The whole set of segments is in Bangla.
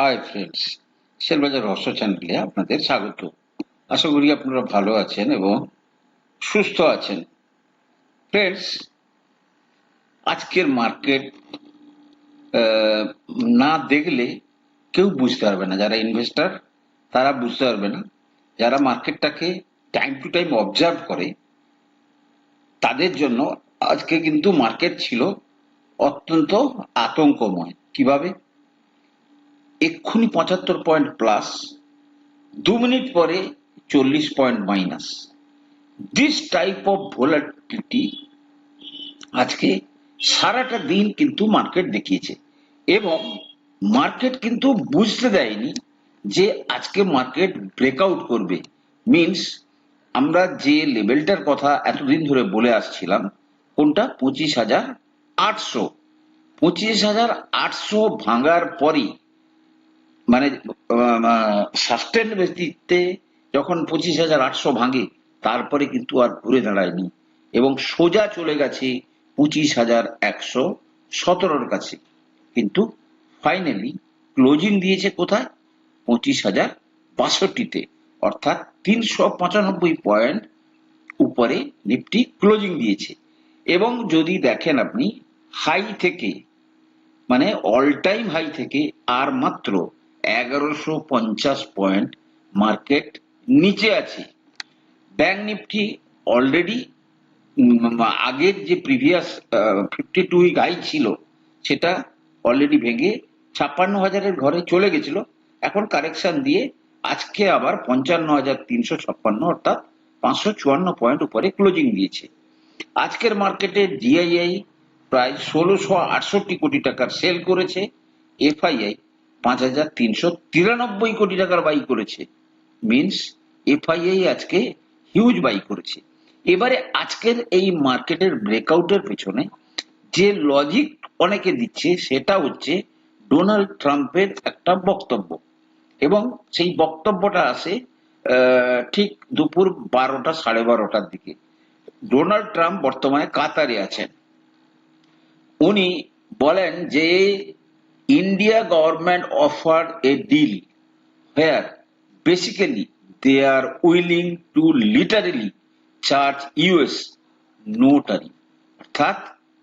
হাই ফ্রেন্ডস শেয়ারবাজার রহস্য চ্যানেলে আপনাদের স্বাগত আশা করি আপনারা ভালো আছেন এবং সুস্থ আছেন ফ্রেন্ডস আজকের মার্কেট না দেখলে কেউ বুঝতে পারবে না যারা ইনভেস্টার তারা বুঝতে পারবে না যারা মার্কেটটাকে টাইম টু টাইম অবজার্ভ করে তাদের জন্য আজকে কিন্তু মার্কেট ছিল অত্যন্ত আতঙ্কময় কিভাবে এক্ষুনি পঁচাত্তর পয়েন্ট প্লাস দু মিনিট পরে চল্লিশ point minus this type of volatility আজকে সারাটা দিন কিন্তু মার্কেট দেখিয়েছে এবং মার্কেট কিন্তু বুঝতে দেয়নি যে আজকে মার্কেট ব্রেকআউট করবে মিনস আমরা যে লেভেলটার কথা এতদিন ধরে বলে আসছিলাম কোনটা পঁচিশ হাজার আটশো পঁচিশ হাজার আটশো ভাঙার পরই মানে সাস্টেন ভিত্তিতে যখন পঁচিশ হাজার আটশো ভাঙে তারপরে কিন্তু আর ঘুরে দাঁড়ায়নি এবং সোজা চলে গেছে পঁচিশ হাজার একশো সতেরোর কাছে কিন্তু ফাইনালি ক্লোজিং দিয়েছে কোথায় পঁচিশ হাজার বাষট্টিতে অর্থাৎ তিনশো পঁচানব্বই পয়েন্ট উপরে নিফটি ক্লোজিং দিয়েছে এবং যদি দেখেন আপনি হাই থেকে মানে অল টাইম হাই থেকে আর মাত্র এগারোশো পঞ্চাশ পয়েন্ট মার্কেট নিচে আছে ব্যাংক নিফটি অলরেডি আগের যে previous fifty two week high ছিল সেটা অলরেডি ভেঙে ছাপ্পান্ন হাজারের ঘরে চলে গেছিল এখন কারেকশন দিয়ে আজকে আবার পঞ্চান্ন হাজার তিনশো ছাপ্পান্ন অর্থাৎ পাঁচশো চুয়ান্ন পয়েন্ট উপরে ক্লোজিং দিয়েছে আজকের মার্কেটে জিআইআই প্রায় ষোলোশো আটষট্টি কোটি টাকার সেল করেছে এফআইআই পাঁচ হাজার তিনশো তিরানব্বই কোটি টাকার বাই করেছে মিনস এফআইআই আজকে হিউজ বাই করেছে এবারে আজকের এই মার্কেটের ব্রেকআউটের পেছনে যে লজিক অনেকে দিচ্ছে সেটা হচ্ছে ডোনাল্ড ট্রাম্পের একটা বক্তব্য এবং সেই বক্তব্যটা আসে ঠিক দুপুর বারোটা সাড়ে বারোটার দিকে ডোনাল্ড ট্রাম্প বর্তমানে কাতারে আছেন উনি বলেন যে India government offered a deal where basically they are willing to literally charge US no tariff অর্থাৎ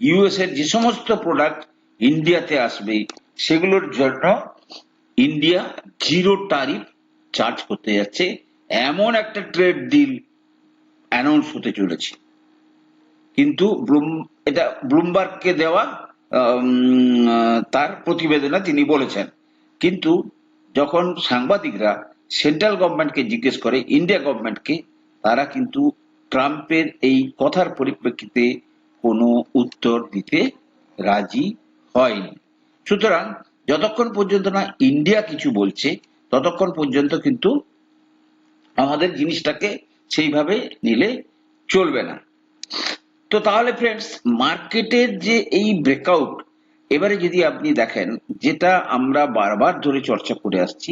ইউএস এর যে সমস্ত প্রোডাক্ট ইন্ডিয়াতে আসবে সেগুলোর জন্য ইন্ডিয়া জিরো টারিফ চার্জ করতে যাচ্ছে এমন একটা ট্রেড ডিল অ্যানাউন্স হতে চলেছে কিন্তু এটা ব্লুমবার্গকে দেওয়া তার প্রতিবেদনে তিনি বলেছেন কিন্তু যখন সাংবাদিকরা সেন্ট্রাল গভর্নমেন্টকে জিজ্ঞেস করে ইন্ডিয়া গভর্নমেন্টকে তারা কিন্তু ট্রাম্পের এই কথার পরিপ্রেক্ষিতে কোনো উত্তর দিতে রাজি হয়নি সুতরাং যতক্ষণ পর্যন্ত না ইন্ডিয়া কিছু বলছে ততক্ষণ পর্যন্ত কিন্তু আমাদের জিনিসটাকে সেইভাবে নিলে চলবে না তো তাহলে ফ্রেন্ডস মার্কেটের যে এই ব্রেকআউট এবারে যদি আপনি দেখেন যেটা আমরা বারবার ধরে চর্চা করে আসছি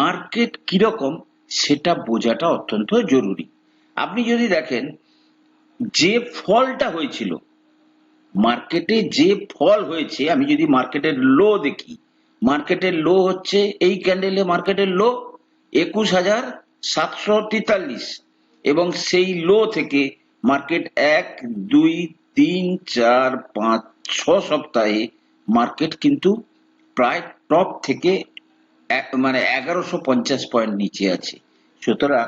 মার্কেট কিরকম সেটা বোঝাটা অত্যন্ত জরুরি আপনি যদি দেখেন যে ফলটা হয়েছিল মার্কেটে যে ফল হয়েছে আমি যদি মার্কেটের লো দেখি মার্কেটের লো হচ্ছে এই ক্যান্ডেলে মার্কেটের লো একুশ হাজার সাতশো তেতাল্লিশ এবং সেই লো থেকে মার্কেট এক দুই তিন চার পাঁচ ছ সপ্তাহে মার্কেট কিন্তু প্রায় টপ থেকে মানে এগারোশো পঞ্চাশ পয়েন্ট নিচে আছে সুতরাং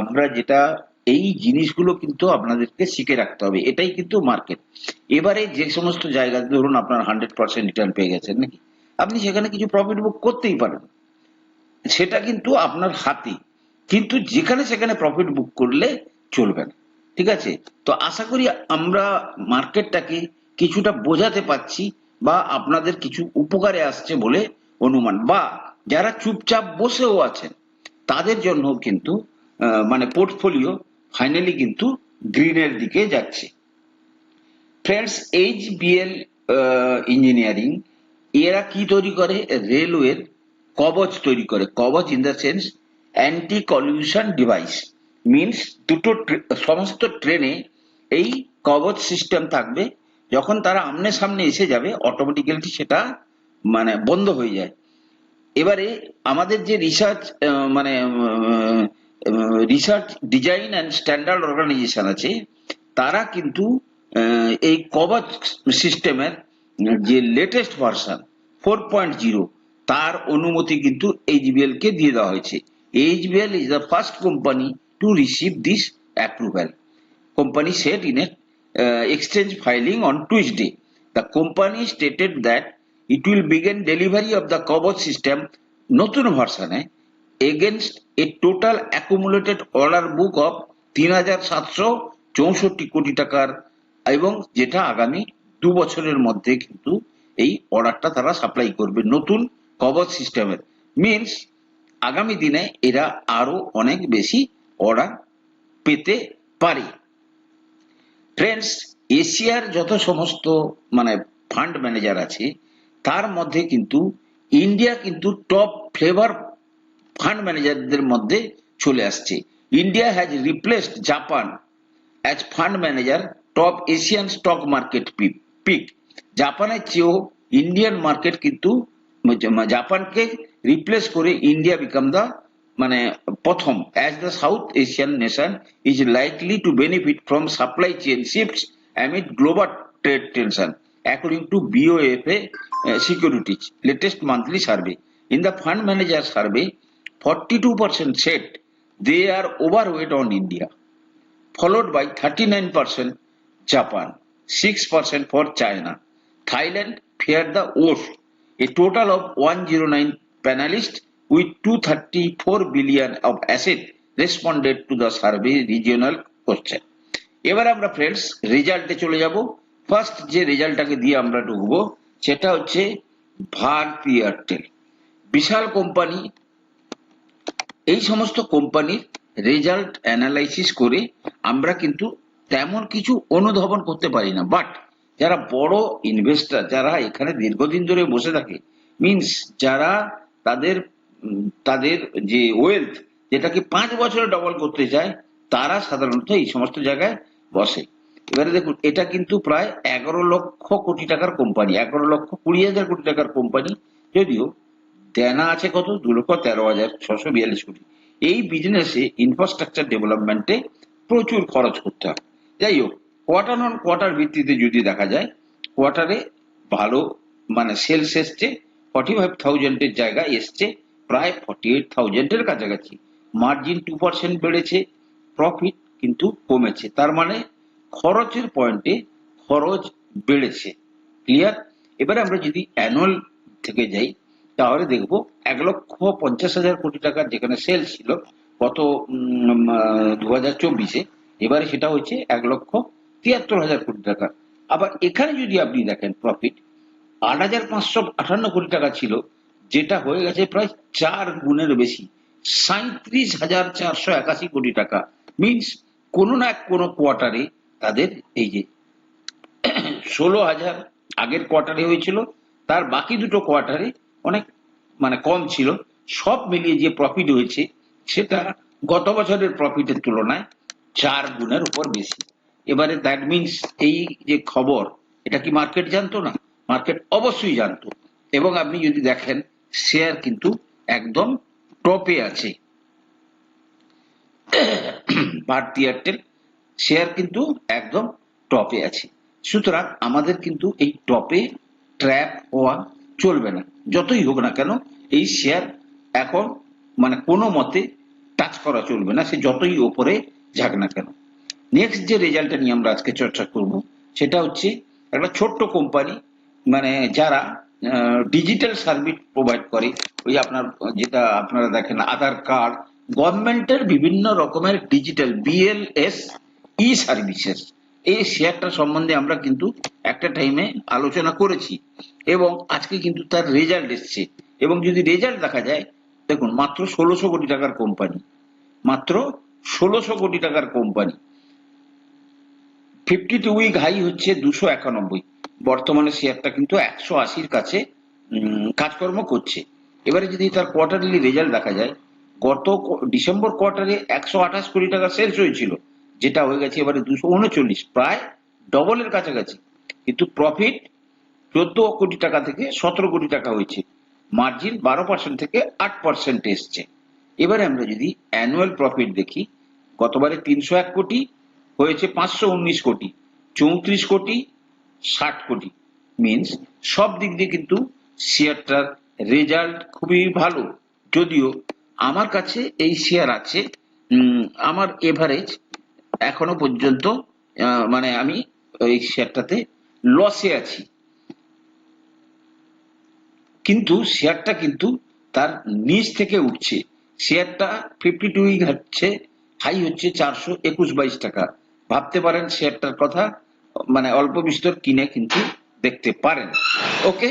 আমরা যেটা এই জিনিসগুলো কিন্তু আপনাদেরকে শিখে রাখতে হবে এটাই কিন্তু মার্কেট এবারে যে সমস্ত জায়গাতে ধরুন আপনার হান্ড্রেড পার্সেন্ট রিটার্ন পেয়ে গেছেন নাকি আপনি সেখানে কিছু প্রফিট বুক করতেই পারেন সেটা কিন্তু আপনার হাতে কিন্তু যেখানে সেখানে প্রফিট বুক করলে চলবে না ঠিক আছে তো আশা করি আমরা মার্কেটটাকে কিছুটা বোঝাতে পারছি বা আপনাদের কিছু উপকারে আসছে বলে অনুমান বা যারা চুপচাপ বসেও আছেন তাদের জন্য কিন্তু মানে পোর্টফোলিও ফাইনালি কিন্তু গ্রিনের দিকে যাচ্ছে ফ্রেন্ডস এইচ বিএল ইঞ্জিনিয়ারিং এরা কি তৈরি করে রেলওয়ের কবচ তৈরি করে Kavach in the sense anti collision device means দুটো সমস্ত ট্রেনে এই কবচ সিস্টেম থাকবে যখন তারা আমনে সামনে এসে যাবে অটোমেটিক্যালি সেটা মানে বন্ধ হয়ে যায় এবারে আমাদের যে রিসার্চ মানে research design and standard organisation আছে তারা কিন্তু এই কবচ সিস্টেমের যে latest version four point zero তার অনুমতি কিন্তু এইচবিএল কে দিয়ে দেওয়া হয়েছে HBL is the first company to receive this approval. Company said in a uh, exchange filing on Tuesday. The company stated that it will begin delivery of the Kavach system নতুন ভার্সানে against a total accumulated order book of 3764 হাজার সাতশো চৌষট্টি কোটি টাকার এবং যেটা আগামী দু বছরের মধ্যে কিন্তু এই অর্ডারটা তারা সাপ্লাই করবে নতুন কবচ সিস্টেমের মিনস আগামী দিনে এরা আরো অনেক বেশি ওরা পেতে পারি ফ্রেন্ডস এশিয়ার যত সমস্ত মানে ফান্ড ম্যানেজার আছে তার মধ্যে কিন্তু ইন্ডিয়া কিন্তু টপ ফ্লেভার ফান্ড ম্যানেজারদের মধ্যে চলে আসছে India has replaced Japan as fund manager top Asian stock market pick জাপানের চেয়েও ইন্ডিয়ান মার্কেট কিন্তু জাপানকে রিপ্লেস করে India become the Pothom, as the South Asian nation is likely to benefit from supply chain shifts amid global trade tension, according to BOFA uh, Securities latest monthly survey. In the fund manager survey, 42% said they are overweight on India, followed by 39% Japan, 6% for China. Thailand fared the worst. A total of 109 panelists with 234 billion of asset responded to the survey regional question. এবার আমরা ফ্রেন্ডস রেজাল্টে চলে যাব ফার্স্ট যে রেজাল্টটাকে দিয়ে আমরা ঢুকবো সেটা হচ্ছে ভারতী এয়ারটেল বিশাল কোম্পানি এই সমস্ত কোম্পানির রেজাল্ট অ্যানালাইসিস করে আমরা কিন্তু তেমন কিছু অনুধাবন করতে পারি না বাট যারা বড় ইনভেস্টার যারা এখানে দীর্ঘদিন ধরে বসে থাকে মিনস যারা তাদের তাদের যে ওয়েলথ যেটাকে পাঁচ বছরে ডবল করতে চায় তারা সাধারণত এই সমস্ত জায়গায় বসে এবারে দেখুন এটা কিন্তু প্রায় এগারো লক্ষ কোটি টাকার কোম্পানি এগারো লক্ষ কুড়ি হাজার কোটি টাকার কোম্পানি যদিও দেনা আছে কত দু লক্ষ তেরো হাজার ছশো বিয়াল্লিশ কোটি এই বিজনেসে ইনফ্রাস্ট্রাকচার ডেভেলপমেন্টে প্রচুর খরচ করতে হয় যাই হোক কোয়ার্টার অন কোয়ার্টার ভিত্তিতে যদি দেখা যায় কোয়ার্টারে ভালো মানে সেলস এসছে ফর্টি ফাইভ থাউজেন্ডের জায়গায় এসছে প্রায় ফর্টি এইট থাউজেন্ডের কাছাকাছি মার্জিন টু পার্সেন্ট বেড়েছে প্রফিট কিন্তু কমেছে তার মানে খরচের পয়েন্টে খরচ বেড়েছে ক্লিয়ার এবারে আমরা যদি অ্যানুয়াল থেকে যাই তাহলে দেখব এক লক্ষ পঞ্চাশ হাজার কোটি টাকা যেখানে সেল ছিল গত দু হাজার চব্বিশে এবারে সেটা হচ্ছে এক লক্ষ তিয়াত্তর হাজার কোটি টাকা আবার এখানে যদি আপনি দেখেন প্রফিট আট হাজার পাঁচশো আটান্ন কোটি টাকা ছিল যেটা হয়ে গেছে প্রায় চার গুণের বেশি সাঁত্রিশ হাজার চারশো একাশি কোটি টাকা মিনস কোনো না কোনো কোয়ার্টারে তাদের এই যে ষোলো হাজার আগের কোয়ার্টারে হয়েছিল তার বাকি দুটো কোয়ার্টারে অনেক মানে কম ছিল সব মিলিয়ে যে প্রফিট হয়েছে সেটা গত বছরের প্রফিটের তুলনায় চার গুণের উপর বেশি এবারে দ্যাট মিনস এই যে খবর এটা কি মার্কেট জানতো না মার্কেট অবশ্যই জানতো এবং আপনি যদি দেখেন শেয়ার কিন্তু একদম টপে আছে ভারতী এয়ারটেল শেয়ার কিন্তু একদম টপে আছে সুতরাং আমাদের কিন্তু এই টপে ট্র্যাপ হওয়া চলবে না যতই হোক না কেন এই শেয়ার এখন মানে কোনো মতে টাচ করা চলবে না সে যতই ওপরে যাক না কেন নেক্সট যে রেজাল্টটা নিয়ে আমরা আজকে চর্চা করব সেটা হচ্ছে একটা ছোট্ট কোম্পানি মানে যারা ডিজিটাল সার্ভিস প্রোভাইড করে ওই আপনার যেটা আপনারা দেখেন আধার কার্ড গভর্নমেন্টের বিভিন্ন রকমের ডিজিটাল বিএলএস ই সার্ভিসেস এই শেয়ারটা সম্বন্ধে আমরা কিন্তু একটা টাইমে আলোচনা করেছি এবং আজকে কিন্তু তার রেজাল্ট এসছে এবং যদি রেজাল্ট দেখা যায় দেখুন মাত্র ষোলোশো কোটি টাকার কোম্পানি মাত্র ষোলোশো কোটি টাকার company fifty two week high হচ্ছে দুশো একানব্বই বর্তমানে শেয়ারটা কিন্তু একশো আশির কাছে কাজকর্ম করছে এবারে যদি তার কোয়ার্টারলি রেজাল্ট দেখা যায় গত ডিসেম্বর কোয়ার্টারে একশো আঠাশ কোটি টাকা সেলস হয়েছিল যেটা হয়ে গেছে এবারে দুশো উনচল্লিশ প্রায় ডবলের কাছাকাছি কিন্তু প্রফিট চোদ্দ কোটি টাকা থেকে সতেরো কোটি টাকা হয়েছে মার্জিন বারো পার্সেন্ট থেকে আট পার্সেন্ট এসছে এবারে আমরা যদি অ্যানুয়াল প্রফিট দেখি গতবারে তিনশো এক কোটি হয়েছে পাঁচশো উনিশ কোটি চৌত্রিশ কোটি ষাট কোটি মিনস সব দিক দিয়ে কিন্তু শেয়ারটার রেজাল্ট খুবই ভালো যদিও আমার কাছে এই শেয়ার আছে আমার এভারেজ এখনো পর্যন্ত মানে আমি এই শেয়ারটাতে লসে আছি কিন্তু শেয়ারটা কিন্তু তার নিচ থেকে উঠছে শেয়ারটা ফিফটি টু হচ্ছে হাই হচ্ছে চারশো একুশ বাইশ টাকা ভাবতে পারেন শেয়ারটার কথা মানে অল্প বিস্তর কিনে কিন্তু দেখতে পারেন ওকে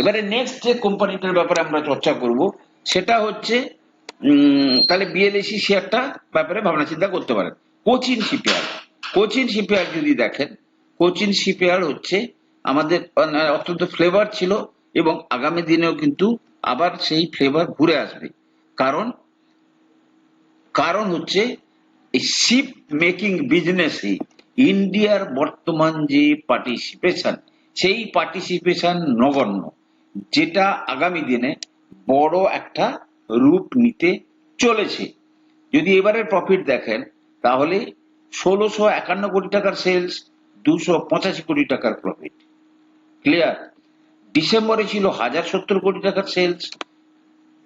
এবারে নেক্সট যে কোম্পানিটার ব্যাপারে আমরা চর্চা করব সেটা হচ্ছে তাহলে বিএলএসি শেয়ারটা ব্যাপারে ভাবনা চিন্তা করতে পারেন কোচিন শিপইয়ার্ড কোচিন শিপইয়ার্ড যদি দেখেন কোচিন শিপইয়ার্ড হচ্ছে আমাদের অত্যন্ত ফ্লেভার ছিল এবং আগামী দিনেও কিন্তু আবার সেই ফ্লেভার ঘুরে আসবে কারণ কারণ হচ্ছে এই শিপ মেকিং বিজনেস ইন্ডিয়ার বর্তমান যে পার্টিসিপেশন সেই পার্টিসিপেশন নগণ্য যেটা আগামী দিনে বড় একটা রূপ নিতে চলেছে যদি এবারের প্রফিট দেখেন তাহলে ষোলোশো একান্ন কোটি টাকার সেলস দুশো পঁচাশি কোটি টাকার প্রফিট ক্লিয়ার ডিসেম্বরে ছিল হাজার সত্তর কোটি টাকার সেলস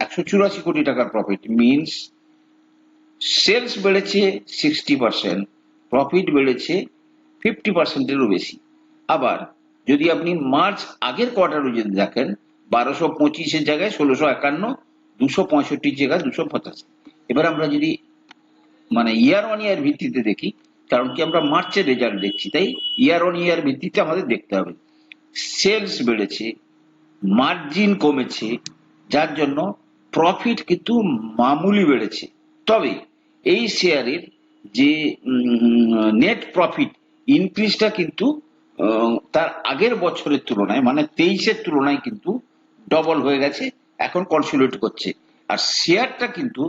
একশো চুরাশি কোটি টাকার প্রফিট মিনস সেলস বেড়েছে সিক্সটি পার্সেন্ট প্রফিট বেড়েছে ফিফটি পার্সেন্টেরও বেশি আবার যদি আপনি মার্চ আগের কোয়ার্টারও যদি দেখেন বারোশো পঁচিশের জায়গায় ষোলোশো একান্ন দুশো পঁয়ষট্টির জায়গায় দুশো পঁচাশি এবার আমরা যদি মানে ইয়ার অন ইয়ার ভিত্তিতে দেখি কারণ কি আমরা মার্চের রেজাল্ট দেখছি তাই ইয়ার অন ইয়ার ভিত্তিতে আমাদের দেখতে হবে সেলস বেড়েছে মার্জিন কমেছে যার জন্য প্রফিট কিন্তু মামুলি বেড়েছে তবে এই শেয়ারের যে নেট প্রফিট ইনক্রিজটা কিন্তু তার আগের বছরের তুলনায় মানে তেইশের তুলনায় কিন্তু ডবল হয়ে গেছে এখন কনসুলেট করছে আর শেয়ারটা কিন্তু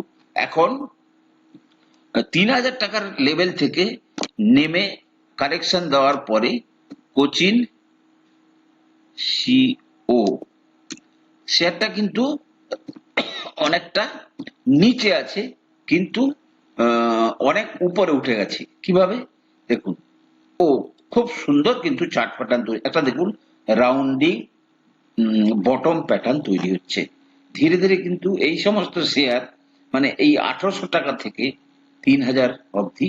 এখন তিন হাজার টাকার লেভেল থেকে নেমে কারেকশন দেওয়ার পরে কোচিন সিও শেয়ারটা e কিন্তু অনেকটা নিচে আছে কিন্তু অনেক উপরে উঠে গেছে কিভাবে দেখুন ও খুব সুন্দর কিন্তু চার্ট প্যাটার্ন তৈরি একটা দেখুন রাউন্ডি বটম প্যাটার্ন তৈরি হচ্ছে ধীরে ধীরে কিন্তু এই সমস্ত শেয়ার মানে এই আঠারোশো টাকা থেকে তিন হাজার অবধি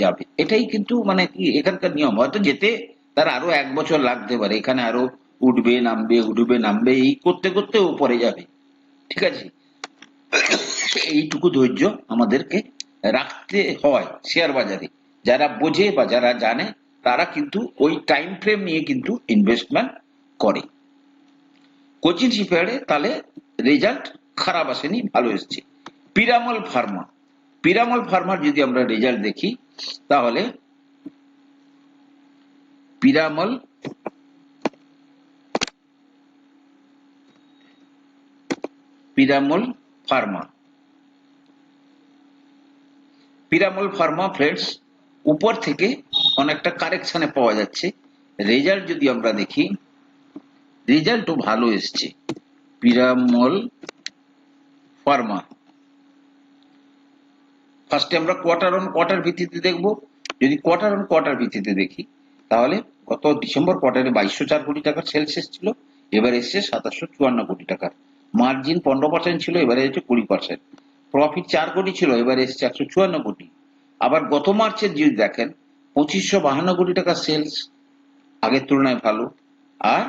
যাবে এটাই কিন্তু মানে কি এখানকার নিয়ম হয়তো যেতে তার আরো এক বছর লাগতে পারে এখানে আরো উঠবে নামবে উঠবে নামবে এই করতে করতে উপরে যাবে ঠিক আছে এইটুকু ধৈর্য আমাদেরকে রাখতে হয় শেয়ার বাজারে যারা বোঝে বা যারা জানে তারা কিন্তু ওই টাইম ফ্রেম নিয়ে কিন্তু ইনভেস্টমেন্ট করে কোচিং শিপিয়ার্ডে তাহলে রেজাল্ট খারাপ আসেনি ভালো এসছে পিরামল ফার্মা পিরামল ফার্মার যদি আমরা রেজাল্ট দেখি তাহলে Piramal Piramal pharma Piramal pharma flats উপর থেকে অনেকটা কারেকশানে পাওয়া যাচ্ছে রেজাল্ট যদি আমরা দেখি রেজাল্টও ভালো এসছে পিরামল ফার্মা ফার্স্টে আমরা কোয়ার্টার অন কোয়ার্টার ভিত্তিতে দেখব যদি কোয়ার্টার অন কোয়ার্টার ভিত্তিতে দেখি তাহলে গত ডিসেম্বর কোয়ার্টারে বাইশশো চার কোটি টাকার সেলস ছিল এবার এসছে সাতাশশো চুয়ান্ন কোটি টাকার মার্জিন পনেরো পার্সেন্ট ছিল এবারে এসেছে কুড়ি পার্সেন্ট প্রফিট কোটি ছিল এবার এসছে একশো চুয়ান্ন কোটি আবার গত মার্চের যদি দেখেন পঁচিশশো বাহান্ন কোটি টাকা সেলস আগের তুলনায় ভালো আর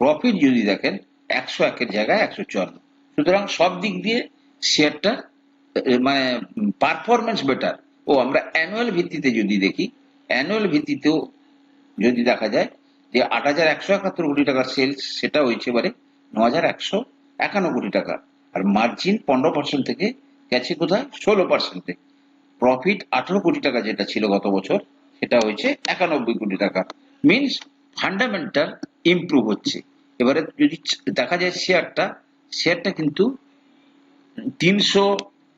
প্রফিট যদি দেখেন একশো একের জায়গায় একশো চুয়ান্ন সুতরাং সব দিক দিয়ে শেয়ারটা মানে পারফরমেন্স বেটার ও আমরা অ্যানুয়াল ভিত্তিতে যদি দেখি অ্যানুয়াল ভিত্তিতেও যদি দেখা যায় যে আট হাজার একশো একাত্তর কোটি টাকার সেলস সেটা হয়েছে এবারে ন হাজার একশো একান্ন কোটি টাকা আর মার্জিন পনেরো পার্সেন্ট থেকে গেছে কোথায় ষোলো পার্সেন্টে প্রফিট আঠারো কোটি টাকা যেটা ছিল গত বছর সেটা হয়েছে একানব্বই কোটি টাকা মিনস ফান্ডামেন্টাল ইম্প্রুভ হচ্ছে এবারে যদি দেখা যায় শেয়ারটা শেয়ারটা কিন্তু তিনশো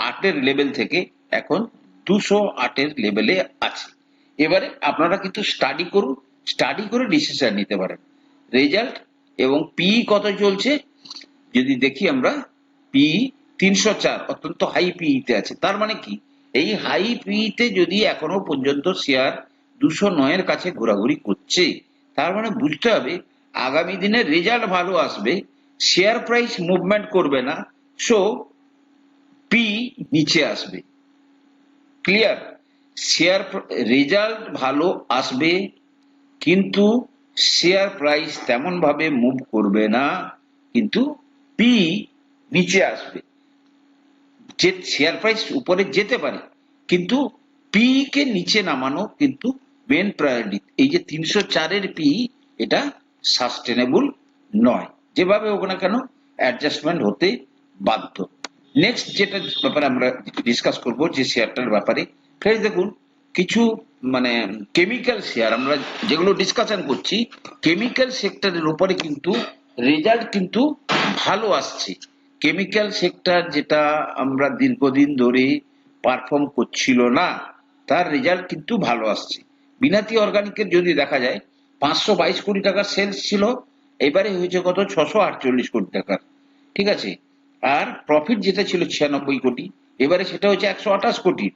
আটের লেভেল থেকে এখন দুশো আটের লেভেলে আছে এবারে আপনারা কিন্তু স্টাডি করুন স্টাডি করে ডিসিশন নিতে পারেন রেজাল্ট এবং পি e কত চলছে যদি দেখি আমরা পি তিনশো চার অত্যন্ত হাই পিইতে আছে তার মানে কি এই হাই পিইতে যদি এখনো পর্যন্ত শেয়ার দুশো নয়ের কাছে ঘোরাঘুরি করছে তার মানে বুঝতে হবে আগামী দিনে রেজাল্ট ভালো আসবে শেয়ার প্রাইস মুভমেন্ট করবে না সো পি নিচে আসবে ক্লিয়ার শেয়ার রেজাল্ট ভালো আসবে কিন্তু শেয়ার প্রাইস তেমন ভাবে মুভ করবে না কিন্তু পি নিচে আসবে যে শেয়ার প্রাইস উপরে যেতে পারে কিন্তু পি কে নিচে নামানো কিন্তু মেন প্রায়োরিটি এই যে তিনশো চারের পি এটা সাস্টেনেবল নয় যেভাবে হোক না কেন অ্যাডজাস্টমেন্ট হতে বাধ্য নেক্সট যেটা ব্যাপারে আমরা ডিসকাস করব যে শেয়ারটার ব্যাপারে ফের দেখুন কিছু মানে কেমিক্যাল শেয়ার আমরা যেগুলো ডিসকাশন করছি কেমিক্যাল সেক্টরের উপরে কিন্তু রেজাল্ট কিন্তু ভালো আসছে কেমিক্যাল সেক্টর যেটা আমরা দীর্ঘদিন ধরে পারফর্ম করছিল না তার রেজাল্ট কিন্তু ভালো আসছে বিনাতি অর্গানিকের যদি দেখা যায় পাঁচশো বাইশ কোটি টাকার সেলস ছিল এবারে হয়েছে কত ছশো আটচল্লিশ কোটি টাকার ঠিক আছে আর প্রফিট যেটা ছিল ছিয়ানব্বই কোটি এবারে সেটা হয়েছে একশো আঠাশ কোটি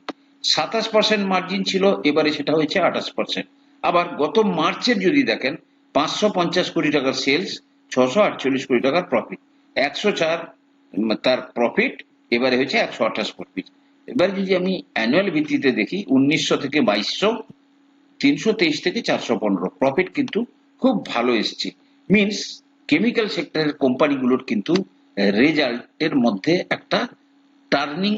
সাতাশ পার্সেন্ট মার্জিন ছিল এবারে সেটা হয়েছে আঠাশ পার্সেন্ট আবার গত মার্চের যদি দেখেন পাঁচশো পঞ্চাশ কোটি টাকার সেলস ছশো আটচল্লিশ কোটি টাকার প্রফিট একশো চার তার প্রফিট এবারে হয়েছে একশো আঠাশ কোটি এবার যদি আমি অ্যানুয়াল ভিত্তিতে দেখি উনিশশো থেকে বাইশশো তিনশো তেইশ থেকে চারশো পনেরো প্রফিট কিন্তু খুব ভালো এসছে মিনস কেমিক্যাল সেক্টরের কোম্পানিগুলোর কিন্তু রেজাল্টের মধ্যে একটা টার্নিং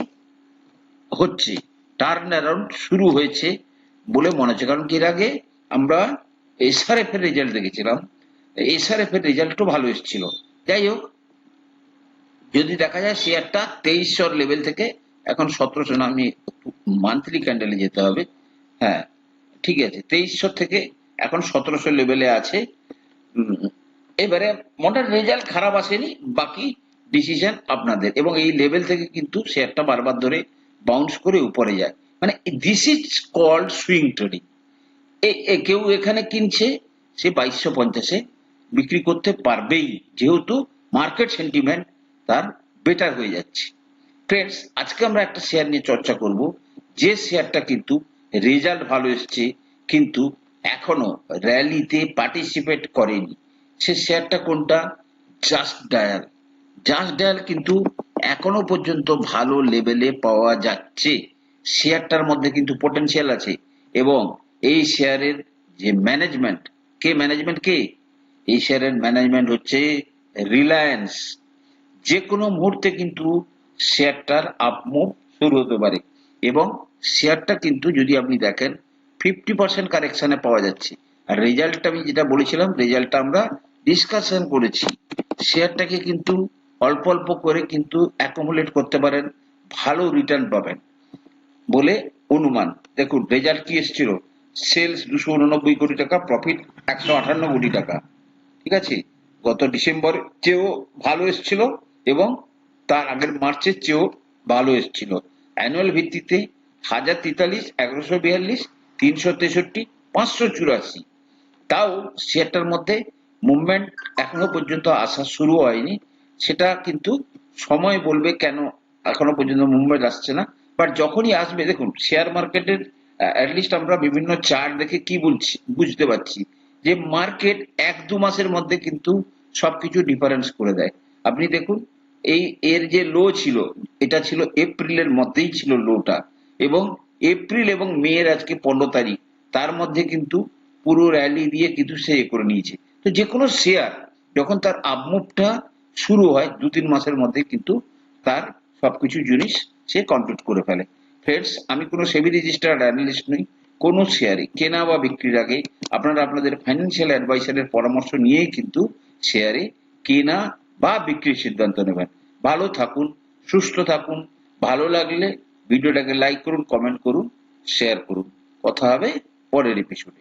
হচ্ছে টার্ন অ্যারাউন্ড শুরু হয়েছে বলে মনে হচ্ছে কারণ এর আগে আমরা এসআরএফ এর রেজাল্ট দেখেছিলাম এসআরএফ এর রেজাল্টও ভালো এসেছিল যাই হোক যদি দেখা যায় শেয়ারটা তেইশশোর লেভেল থেকে এখন সতেরোশো না আমি মান্থলি ক্যান্ডেলে যেতে হবে হ্যাঁ ঠিক আছে তেইশশো থেকে এখন সতেরোশো লেভেলে আছে এবারে মোটার রেজাল্ট খারাপ আসেনি বাকি ডিসিশন আপনাদের এবং এই লেভেল থেকে কিন্তু শেয়ারটা বারবার ধরে বাউন্স করে উপরে যায় মানে this is called swing trading এ কেউ এখানে কিনছে সে বাইশশো পঞ্চাশে বিক্রি করতে পারবেই যেহেতু মার্কেট সেন্টিমেন্ট তার বেটার হয়ে যাচ্ছে ফ্রেন্ডস আজকে আমরা একটা শেয়ার নিয়ে চর্চা করব যে শেয়ারটা কিন্তু রেজাল্ট ভালো এসছে কিন্তু এখনো র্যালিতে পার্টিসিপেট করেনি সে শেয়ারটা কোনটা জাস্ট ডায়াল জাস্ট ডায়াল কিন্তু এখনো পর্যন্ত ভালো লেভেলে পাওয়া যাচ্ছে শেয়ারটার মধ্যে কিন্তু পটেন্সিয়াল আছে এবং এই শেয়ারের যে ম্যানেজমেন্ট কে ম্যানেজমেন্ট কে এই শেয়ারের ম্যানেজমেন্ট হচ্ছে রিলায়েন্স যে কোনো মুহূর্তে কিন্তু শেয়ারটার আপমুভ শুরু হতে পারে এবং শেয়ারটা কিন্তু যদি আপনি দেখেন ফিফটি পার্সেন্ট কারেকশানে পাওয়া যাচ্ছে আর রেজাল্টটা আমি যেটা বলেছিলাম রেজাল্টটা আমরা ডিসকাশন করেছি শেয়ারটাকে কিন্তু অল্প অল্প করে কিন্তু অ্যাকোমোলেট করতে পারেন ভালো রিটার্ন পাবেন বলে অনুমান দেখুন রেজাল্ট কি এসেছিল সেলস দুশো উননব্বই কোটি টাকা প্রফিট একশো আটান্ন কোটি টাকা ঠিক আছে গত ডিসেম্বর চেয়েও ভালো এসেছিল এবং তার আগের মার্চের চেয়েও ভালো এসেছিল অ্যানুয়াল ভিত্তিতে হাজার তেতাল্লিশ এগারোশো বিয়াল্লিশ তিনশো তেষট্টি পাঁচশো চুরাশি তাও শেয়ারটার মধ্যে মুভমেন্ট এখনো পর্যন্ত আসা শুরু হয়নি সেটা কিন্তু সময় বলবে কেন এখনো পর্যন্ত মুভমেন্ট আসছে না বাট যখনই আসবে দেখুন শেয়ার মার্কেটের অ্যাটলিস্ট আমরা বিভিন্ন চার্ট দেখে কি বলছি বুঝতে পারছি যে মার্কেট এক দু মাসের মধ্যে কিন্তু সবকিছু ডিফারেন্স করে দেয় আপনি দেখুন এই এর যে লো ছিল এটা ছিল এপ্রিলের মধ্যেই ছিল লোটা এবং এপ্রিল এবং মেয়ের আজকে পনেরো তারিখ তার মধ্যে কিন্তু পুরো র্যালি দিয়ে কিন্তু সে করে নিয়েছে তো যে কোনো শেয়ার যখন তার আপমুভটা শুরু হয় দু তিন মাসের মধ্যে কিন্তু তার সবকিছু জিনিস সে কমপ্লিট করে ফেলে ফ্রেন্ডস আমি কোনো সেবি রেজিস্টার্ড অ্যানালিস্ট নই কোনো শেয়ারে কেনা বা বিক্রির আগে আপনারা আপনাদের ফাইন্যান্সিয়াল অ্যাডভাইসারের পরামর্শ নিয়েই কিন্তু শেয়ারে কেনা বা বিক্রির সিদ্ধান্ত নেবেন ভালো থাকুন সুস্থ থাকুন ভালো লাগলে ভিডিওটাকে লাইক করুন কমেন্ট করুন শেয়ার করুন কথা হবে পরের এপিসোডে